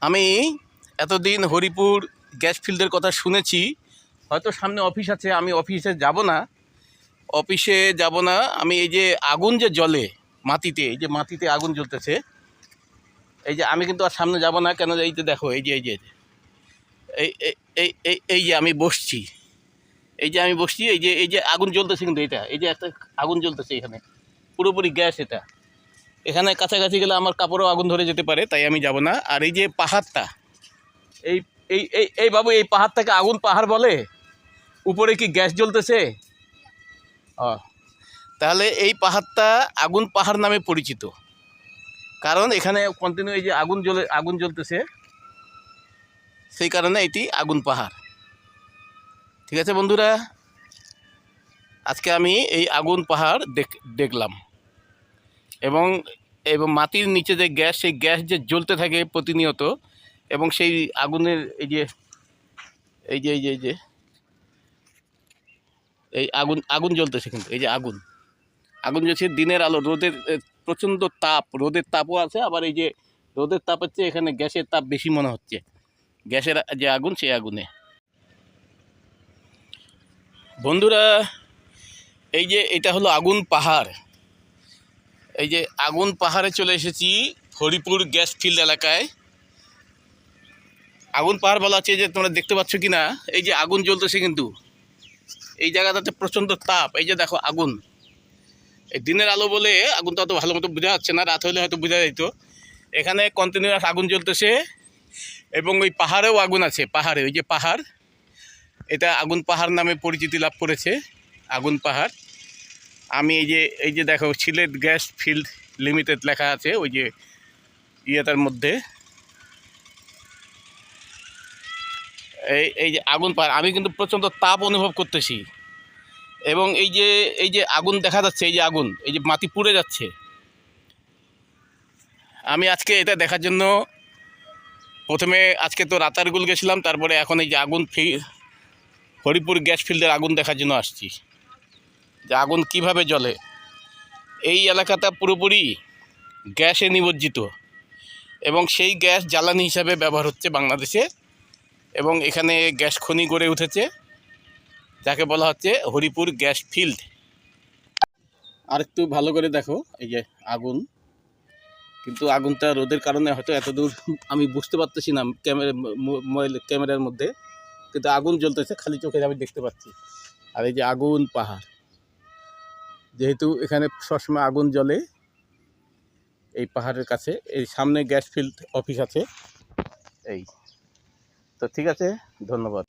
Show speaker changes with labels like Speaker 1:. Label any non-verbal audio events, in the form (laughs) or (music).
Speaker 1: আমি এতদিন হরিপুর গ্যাস ফিল্ডের কথা শুনেছি, হয়তো সামনে অফিস আছে, আমি অফিসে যাব না। অফিসে যাব না, আমি এই যে আগুন যে জ্বলে মাটিতে, এই যে মাটিতে আগুন জ্বলতেছে, এই যে আমি কিন্তু আর সামনে যাব না, কেন এই যে দেখো, এই যে এই যে এই- এই এই এই যে আমি বসছি, এই যে আমি বসছি, এই যে এই যে আগুন জ্বলতেছে কিন্তু এটা, এই যে একটা আগুন জ্বলতেছে এখানে, পুরোপুরি গ্যাস এটা। এখানে কাছাকাছি গেলে আমার কাপড়ও আগুন ধরে যেতে পারে, তাই আমি যাব না। আর এই যে পাহাড়টা, এই এই এই এই বাবু, এই পাহাড়টাকে আগুন পাহাড় বলে? উপরে কি গ্যাস জ্বলতেছে? ও, তাহলে এই পাহাড়টা আগুন পাহাড় নামে পরিচিত। কারণ এখানে কন্টিনিউ এই যে আগুন জ্বলে, আগুন জ্বলতেছে, সেই কারণে এটি আগুন পাহাড়। ঠিক আছে বন্ধুরা? আজকে আমি এই আগুন পাহাড় দেখ, দেখলাম। এবং এবং মাটির নিচে যে গ্যাস, সেই গ্যাস যে জ্বলতে থাকে প্রতিনিয়ত, এবং সেই আগুনের এই যে এই যে এই যে এই যে, এই আগুন আগুন জ্বলতেছে কিন্তু, এই যে আগুন। আগুন জ্বলছে দিনের আলো, রোদের প্রচণ্ড তাপ, রোদের তাপও আছে, আবার এই যে রোদের তাপ হচ্ছে এখানে গ্যাসের তাপ বেশি মনে হচ্ছে। গ্যাসের যে আগুন, সেই আগুনে। বন্ধুরা, এই যে এটা হলো আগুন পাহাড়। এই যে আগুন পাহাড়ে চলে এসেছি হরিপুর গ্যাস ফিল্ড এলাকায়। আগুন পাহাড় বলা আছে যে তোমরা দেখতে পাচ্ছ কি না এই যে আগুন জ্বলতেছে কিন্তু। এই জায়গাটাতে প্রচণ্ড তাপ। এই যে দেখো আগুন। এই দিনের আলো বলে আগুনটা অত ভালো মতো বোঝা যাচ্ছে না, রাত হলে হয়তো বোঝা যেত এখানে কন্টিনিউয়াস আগুন জ্বলতেছে এবং ওই পাহাড়েও আগুন আছে, পাহাড়ে। ওই যে পাহাড়, এটা আগুন পাহাড় নামে পরিচিতি লাভ করেছে, আগুন পাহাড়। আমি এই যে এই যে দেখো, সিলেট গ্যাস ফিল্ড লিমিটেড লেখা আছে, ওই যে ইয়েটার মধ্যে। এই এই যে আগুন পাহাড় আমি কিন্তু প্রচণ্ড তাপ অনুভব করতেছি। এবং এই যে এই যে আগুন দেখা যাচ্ছে, এই যে আগুন, এই যে মাটি পুড়ে যাচ্ছে। আমি আজকে এটা দেখার জন্য প্রথমে আজকে তো রাতারগুল গেছিলাম, তারপরে এখন এই যে আগুন ফি, হরিপুর গ্যাস ফিল্ডের আগুন দেখার জন্য আসছি। যে আগুন কীভাবে জ্বলে? এই এলাকাটা পুরোপুরি গ্যাসে নিমজ্জিত এবং সেই গ্যাস জ্বালানি হিসাবে ব্যবহার হচ্ছে বাংলাদেশে এবং এখানে গ্যাস খনি গড়ে উঠেছে, যাকে বলা হচ্ছে হরিপুর গ্যাস ফিল্ড। আর একটু ভালো করে দেখো, এই যে আগুন। কিন্তু আগুনটা রোদের কারণে হয়তো এত দূর (laughs) আমি বুঝতে পারতেছি না ক্যামেরা ক্যামেরার মধ্যে। কিন্তু আগুন জ্বলতেছে, খালি চোখে আমি দেখতে পাচ্ছি। আর এই যে আগুন, পাহাড়। যেহেতু এখানে সবসময় আগুন জ্বলে এই পাহাড়ের কাছে, এই সামনে গ্যাস ফিল্ড অফিস আছে। এই। তো ঠিক আছে, ধন্যবাদ।